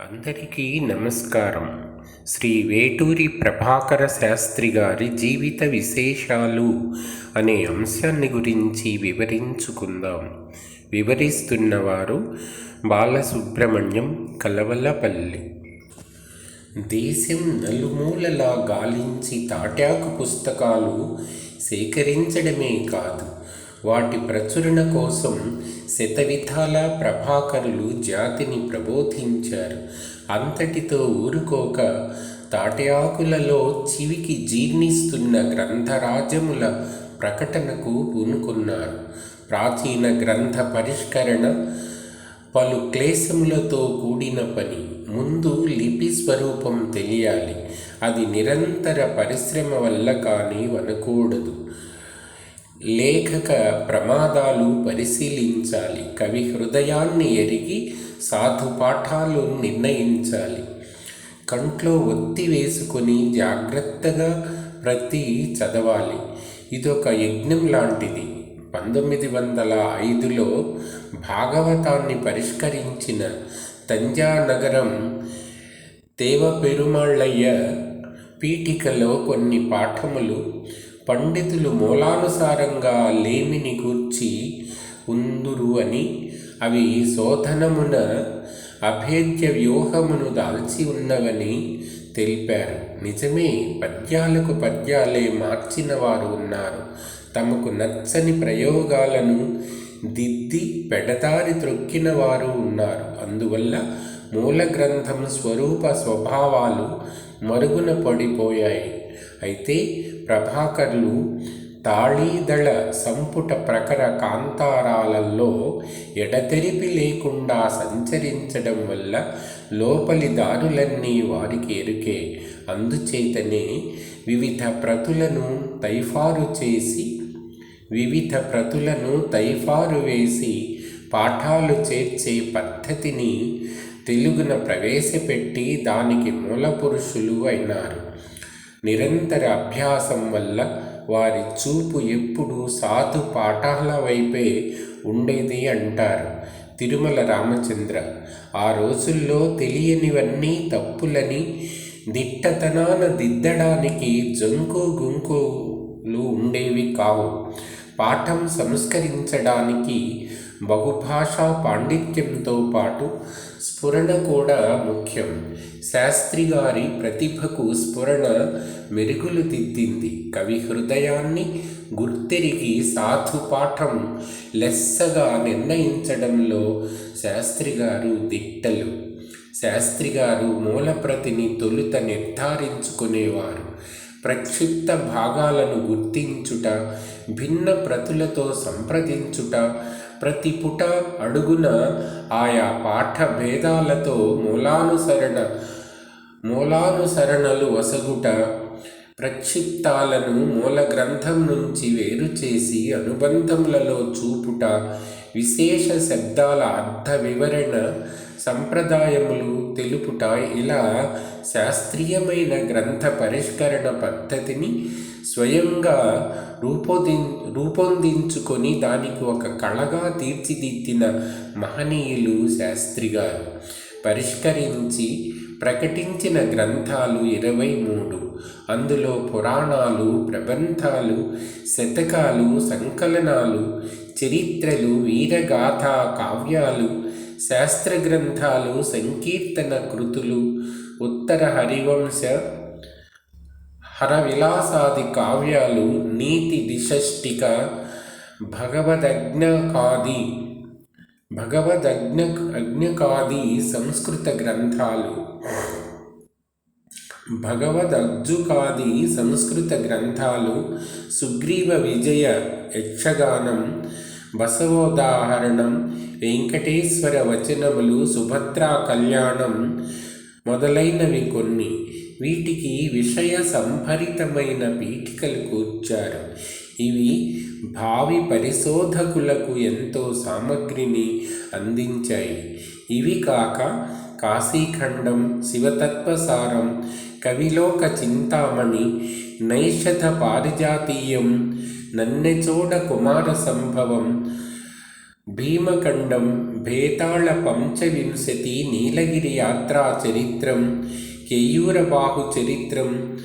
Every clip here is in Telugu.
అందరికీ నమస్కారం. శ్రీ వేటూరి ప్రభాకర శాస్త్రి గారి జీవిత విశేషాలు అనే అంశాన్ని గురించి వివరించుకుందాం. వివరిస్తున్నవారు బాలసుబ్రహ్మణ్యం కలవలపల్లి. దేశం నలుమూలలా గాలించి తాటాకు పుస్తకాలు సేకరించడమే కాదు వాటి ప్రచురణ కోసం శతవిధాల ప్రభాకరులు జాతిని ప్రబోధించారు. అంతటితో ఊరుకోక తాటయాకులలో చివికి జీర్ణిస్తున్న గ్రంథరాజముల ప్రకటనకు పూనుకున్నారు. ప్రాచీన గ్రంథ పరిష్కరణ పలు క్లేశములతో కూడిన పని. ముందు లిపి స్వరూపం తెలియాలి. అది నిరంతర పరిశ్రమ వల్ల కానీ వనకూడదు. లేఖక ప్రమాదాలు పరిశీలించాలి. కవి హృదయాన్ని ఎరిగి సాధు పాఠాలు నిర్ణయించాలి. కంట్లో ఒత్తి వేసుకొని జాగ్రత్తగా ప్రతి చదవాలి. ఇదొక యజ్ఞం లాంటిది. పంతొమ్మిది వందల ఐదులో భాగవతాన్ని పరిష్కరించిన తంజానగరం దేవపెరుమాళ్ళయ్య పీఠికలో కొన్ని పాఠములు పండితులు మూలానుసారంగా లేమిని గూర్చి ఉందురు అని అవి శోధనమున అభేద్య వ్యూహమును దాల్చి ఉన్నవని తెలిపారు. నిజమే పద్యాలకు పద్యాలే మార్చిన వారు ఉన్నారు. తమకు నచ్చని ప్రయోగాలను దిద్ది పెడదారి త్రొక్కిన వారు ఉన్నారు. అందువల్ల మూల గ్రంథం స్వరూప స్వభావాలు మరుగున పడిపోయాయి. అయితే ప్రభాకర్లు తాళీదళ సంపుట ప్రకర కాంతారాలలో ఎడతెరిపి లేకుండా సంచరించడం వల్ల లోపలి దారులన్నీ వారికి ఎరుకే. అందుచేతనే వివిధ ప్రతులను తైఫారు చేసి వివిధ ప్రతులను తైఫారు వేసి పాఠాలు చేర్చే పద్ధతిని తెలుగున ప్రవేశపెట్టి దానికి మూలపురుషులు అయినారు. నిరంతర అభ్యాసం వల్ల వారి చూపు ఎప్పుడు సాధు పాఠాల వైపే ఉండేది అంటారు తిరుమల రామచంద్ర. ఆ రోజుల్లో తెలియనివన్నీ తప్పులని దిట్టతనాన దిద్దడానికి జంకు గుంకులు ఉండేవి కావు. పాఠం సంస్కరించడానికి బహుభాషా పాండిత్యంతో పాటు స్ఫురణ కూడా ముఖ్యం. శాస్త్రి గారి ప్రతిభకు స్ఫురణ మెరుగులు దిద్దింది. కవి హృదయాన్ని గుర్తెరిగి సాధు పాఠం లెస్సగా నిర్ణయించడంలో శాస్త్రి గారు దిట్టలు. శాస్త్రి గారు మూలప్రతిని తొలుత నిర్ధారించుకునేవారు. ప్రక్షిప్త భాగాలను గుర్తించుట భిన్న ప్రతులతో సంప్రదించుట ప్రతి పుట అడుగున ఆయా పాఠ భేదాలతో మూలానుసరణ మూలానుసరణలు వసగుట ప్రక్షిప్తాలను మూల గ్రంథం నుంచి వేరు చేసి అనుబంధములలో చూపుట విశేష శబ్దాల అర్థ వివరణ సంప్రదాయములు తెలుపుట ఇలా శాస్త్రీయమైన గ్రంథ పరిష్కరణ పద్ధతిని స్వయంగా రూపొంది రూపొందించుకొని దానికి ఒక కళగా తీర్చిదిద్దిన మహనీయులు శాస్త్రి గారు పరిష్కరించి ప్రకటించిన గ్రంథాలు ఇరవై మూడు. అందులో పురాణాలు ప్రబంధాలు శతకాలు సంకలనాలు చరిత్రలు వీరగాథ కావ్యాలు శాస్త్ర గ్రంథాలు సంకీర్తన కృతులు ఉత్తర హరివంశ హరవిలాసాది కావ్యాలు నీతి దిషష్టిక భగవదజ్ఞకాది భగవదజ్ఞ అజ్ఞకాది సంస్కృత గ్రంథాలు. భగవదజ్జుకాది సంస్కృత గ్రంథాలు సుగ్రీవ విజయ యక్షగానం బసవోదాహరణం వెంకటేశ్వర వచనములు సుభద్రా కళ్యాణం మొదలైనవి కొన్ని. వీటికి విషయ సంభరితమైన పీఠికలు కూర్చారు. ఇవి భావి పరిశోధకులకు ఎంతో సామగ్రిని అందించాయి. ఇవి కాక కాశీఖండం శివతత్వసారం కవిలోక చింతామణి నైషధ పారిజాతీయం నన్నెచోడ కుమార సంభవం భీమఖండం భేతాళ పంచవింశతి నీలగిరి యాత్రా చరిత్రం కేయూరబాహు చరిత్రం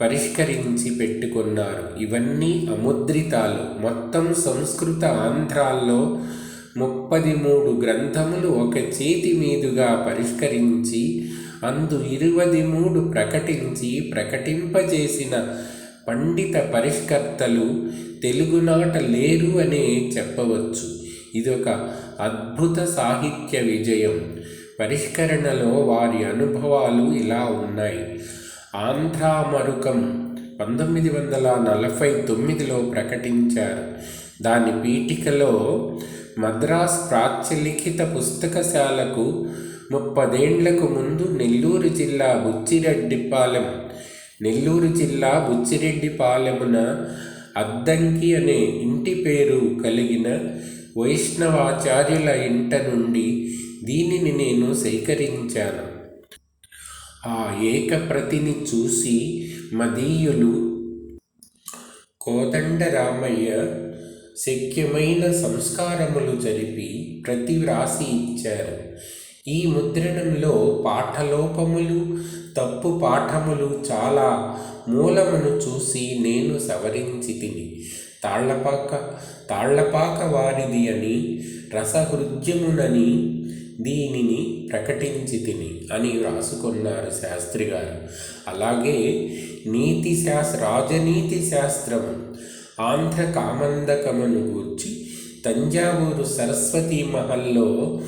పరిష్కరించి పెట్టుకున్నారు. ఇవన్నీ అముద్రితాలు. మొత్తం సంస్కృత ఆంధ్రాల్లో ముప్పది మూడు గ్రంథములు ఒక చేతి మీదుగా పరిష్కరించి అందు ఇరువది మూడు ప్రకటించి ప్రకటింపజేసిన పండిత పరిష్కర్తలు తెలుగునాట లేరు అనే చెప్పవచ్చు. ఇదొక అద్భుత సాహిత్య విజయం. పరిష్కరణలో వారి అనుభవాలు ఇలా ఉన్నాయి. ఆంధ్రామరుకం పంతొమ్మిది వందల నలభై తొమ్మిదిలో ప్రకటించారు. దాని పీఠికలో మద్రాస్ ప్రాచ్యలిఖిత పుస్తకశాలకు ముప్పదేండ్లకు ముందు నెల్లూరు జిల్లా బుచ్చిరెడ్డిపాలెం నెల్లూరు జిల్లా బుచ్చిరెడ్డిపాలెమున అద్దంకి అనే ఇంటి పేరు కలిగిన వైష్ణవాచార్యుల ఇంట నుండి దీనిని నేను సేకరించాను. ఆ ఏకప్రతిని చూసి మదీయులు కోదండరామయ్య శక్యమైన సంస్కారములు జరిపి ప్రతి వ్రాసి ఇచ్చారు. ఈ ముద్రణంలో పాఠలోపములు తప్పు పాఠములు చాలా మూలమును చూసి నేను సవరించి తిని తాళ్ళపాక తాళ్ళపాక వారిది అని రసహృద్యమునని దీనిని ప్రకటించి తిని అని వ్రాసుకున్నారు శాస్త్రి గారు అలాగే నీతి శాస్త్ర రాజనీతి శాస్త్రము ఆంధ్ర కామందకమును గూర్చి తంజావూరు సరస్వతీ మహల్లో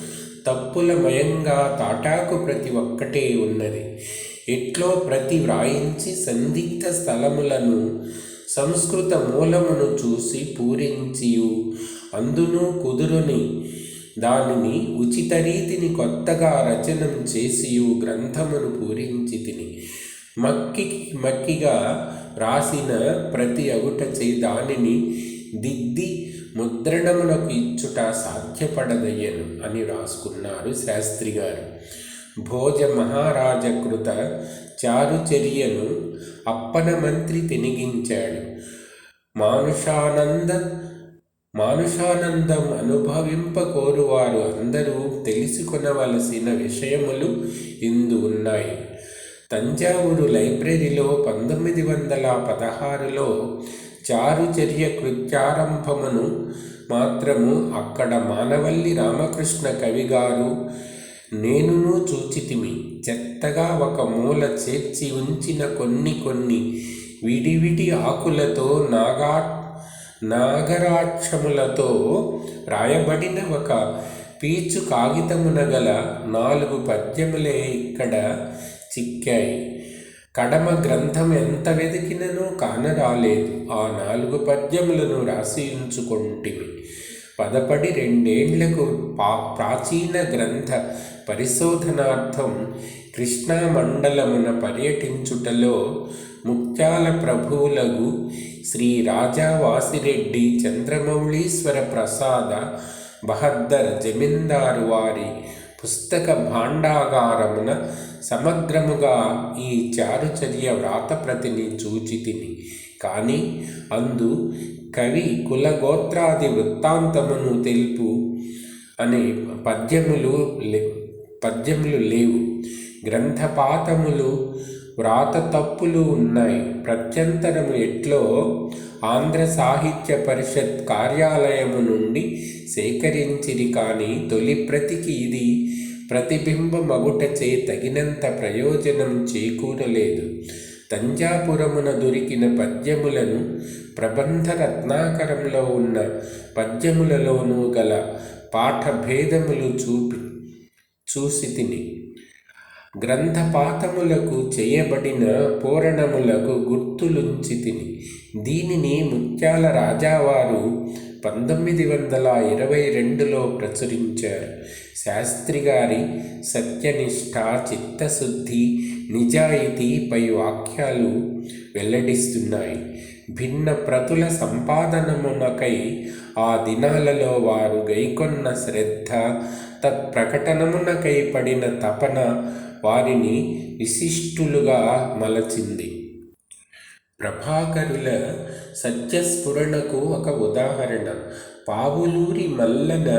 తప్పులమయంగా తాటాకు ప్రతి ఒక్కటే ఉన్నది. ఎట్లో ప్రతి వ్రాయించి సందిగ్ధ స్థలములను సంస్కృత మూలమును చూసి పూరించియు. అందును కుదురుని దానిని ఉచిత రీతిని కొత్తగా రచనం చేసి గ్రంథమును పూరించి తిని మక్కి మక్కిగా రాసిన ప్రతి అగుటచే దానిని దిద్ది ముద్రణములకు ఇచ్చుట సాధ్యపడదయ్యను అని రాసుకున్నారు శాస్త్రి గారు. భోజ మహారాజకృత చారుచర్యను అప్పన మంత్రి తెనిగించాడు మానుషానంద మానుషానందం అనుభవింపకోరువారు అందరూ తెలుసుకొనవలసిన విషయములు ఇందు ఉన్నాయి. తంజావూరు లైబ్రరీలో పంతొమ్మిది వందల పదహారులో చారుచర్య కృత్యారంభమును మాత్రము అక్కడ మానవల్లి రామకృష్ణ కవిగారు నేనును చూచితిమి. చెత్తగా ఒక మూల చేర్చి ఉంచిన కొన్ని కొన్ని విడివిడి ఆకులతో నాగా నాగరాక్షములతో రాయబడిన ఒక పీచు కాగితమున గల నాలుగు పద్యములే ఇక్కడ చిక్కాయి. కడమ గ్రంథం ఎంత వెతికినను కానరాలేదు. ఆ నాలుగు పద్యములను రాసి ఉంచుకొంటివి పదపడి రెండేండ్లకు పా ప్రాచీన గ్రంథ పరిశోధనార్థం కృష్ణా మండలమున పర్యటించుటలో ముత్యాల ప్రభువులగు శ్రీ రాజా వాసిరెడ్డి చంద్రమౌళీశ్వర ప్రసాద బహద్దర్ జమీందారు వారి పుస్తక భాండాగారమున సమగ్రముగా ఈ చారుచర్య వ్రాతప్రతిని చూచితిని. కానీ అందు కవి కులగోత్రాది వృత్తాంతమును తెలుపు అనే పద్యములు లే పద్యములు లేవు. గ్రంథపాతములు వ్రాత తప్పులు ఉన్నాయి. ప్రత్యంతరము ఎట్లో ఆంధ్ర సాహిత్య పరిషత్ కార్యాలయము నుండి సేకరించిరి కానీ తొలి ప్రతికి ఇది ప్రతిబింబమగుటచే తగినంత ప్రయోజనం చేకూరలేదు. తంజాపురమున దొరికిన పద్యములను ప్రబంధ రత్నాకరంలో ఉన్న పద్యములలోనూ గల పాఠభేదములు చూపి చూసి తిని గ్రంథపాతములకు చేయబడిన పూరణములకు గుర్తులుంచి తిని దీనిని ముత్యాల రాజావారు పంతొమ్మిది వందల ఇరవై రెండులో ప్రచురించారు. శాస్త్రి గారి సత్యనిష్ట చిత్తశుద్ధి నిజాయితీపై వాక్యాలు వెల్లడిస్తున్నాయి. భిన్న ప్రతుల సంపాదనమునకై ఆ దినాలలో వారు గైకొన్న శ్రద్ధ తత్ప్రకటనమునకై పడిన తపన వారిని విశిష్టులుగా మలచింది. ప్రభాకరుల సత్యస్ఫురణకు ఒక ఉదాహరణ. పావులూరి మల్లన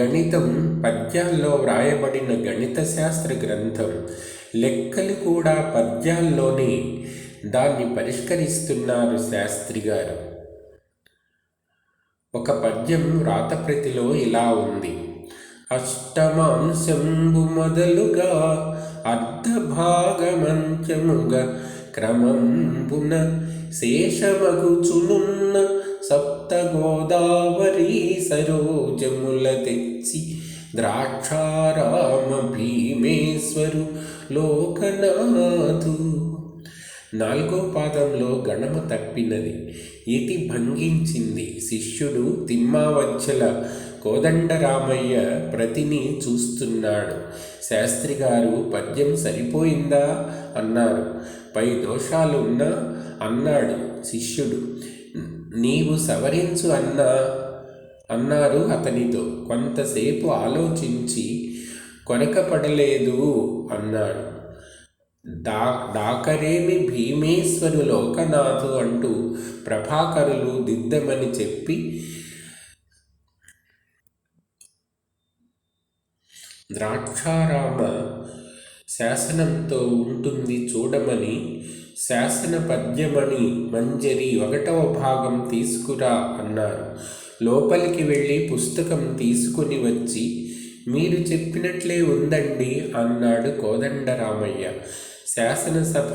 గణితం పద్యాల్లో వ్రాయబడిన గణిత శాస్త్ర గ్రంథం. లెక్కలు కూడా పద్యాల్లోనే దాన్ని పరిష్కరిస్తున్నారు శాస్త్రి గారు. ఒక పద్యం రాతప్రతిలో ఇలా ఉంది. అష్టమాంశంబు మొదలుగా అర్ధభాగమంచముగా క్రమంబున శేషమగుచునున్న సప్త గోదావరి సరోజముల తెచ్చి ద్రాక్షారామ భీమేశ్వరు లోకనాథు. నాలుగో పాదంలో గణము తప్పినది. ఇతి భంగించింది శిష్యుడు తిమ్మావచ్చల కోదండరామయ్య ప్రతిని చూస్తున్నాడు. శాస్త్రి గారు పద్యం సరిపోయిందా అన్నారు. పై దోషాలు ఉన్నా అన్నాడు శిష్యుడు. నీవు సవరించు అన్నా అన్నారు అతనితో. కొంతసేపు ఆలోచించి కొనకపడలేదు అన్నాడు. డా డాకరేమి భీమేశ్వరు లోకనాథు అంటూ ప్రభాకరులు దిద్దమని చెప్పి ద్రాక్షారామ శాసనంతో ఉంటుంది చూడమని శాసన పద్యమణి మంజరి ఒకటవ భాగం తీసుకురా అన్నారు. లోపలికి వెళ్ళి పుస్తకం తీసుకుని వచ్చి మీరు చెప్పినట్లే ఉందండి అన్నాడు కోదండరామయ్య. శాసనసభ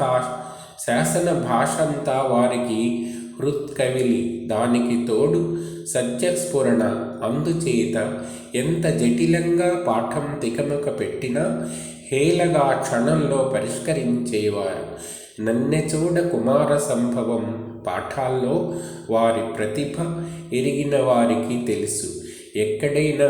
శాసన భాషంతా వారికి హృత్కవిలి దానికి తోడు సత్యస్ఫురణ. అందుచేత ఎంత జటిలంగా పాఠం తికమక పెట్టినా హేళగా క్షణంలో పరిష్కరించేవారు. నన్నెచూడ కుమార సంభవం పాఠాల్లో వారి ప్రతిభ ఎరిగిన వారికి తెలుసు. ఎక్కడైనా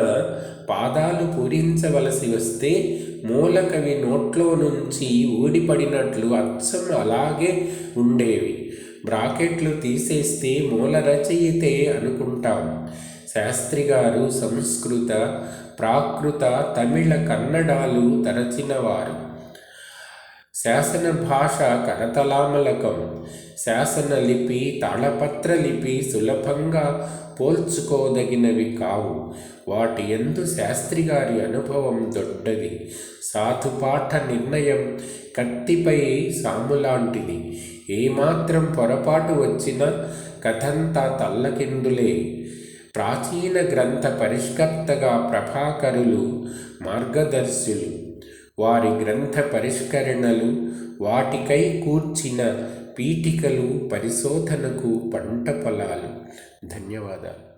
పాదాలు పూరించవలసి వస్తే మూలకవి నోట్లో నుంచి ఊడిపడినట్లు అచ్చం అలాగే ఉండేవి. బ్రాకెట్లు తీసేస్తే మూల రచయితే అనుకుంటాం. శాస్త్రి గారు సంస్కృత ప్రాకృత తమిళ కన్నడాలు తరచినవారు. శాసన భాష కరతలామలకం శాసన లిపి తాళపత్ర లిపి సులభంగా పోల్చుకోదగినవి కావు. వాటి ఎందు శాస్త్రి గారి అనుభవం దొడ్డది. సాధుపాఠ నిర్ణయం కత్తిపై సాములాంటిది. ఏమాత్రం పొరపాటు వచ్చినా కథంతా తల్లకిందులే. ప్రాచీన గ్రంథ పరిష్కర్తగా ప్రభాకరులు మార్గదర్శులు. వారి గ్రంథ పరిష్కరణలు వాటికై కూర్చిన పీఠికలు పరిశోధనకు పంట పొలాలు. ధన్యవాదాలు.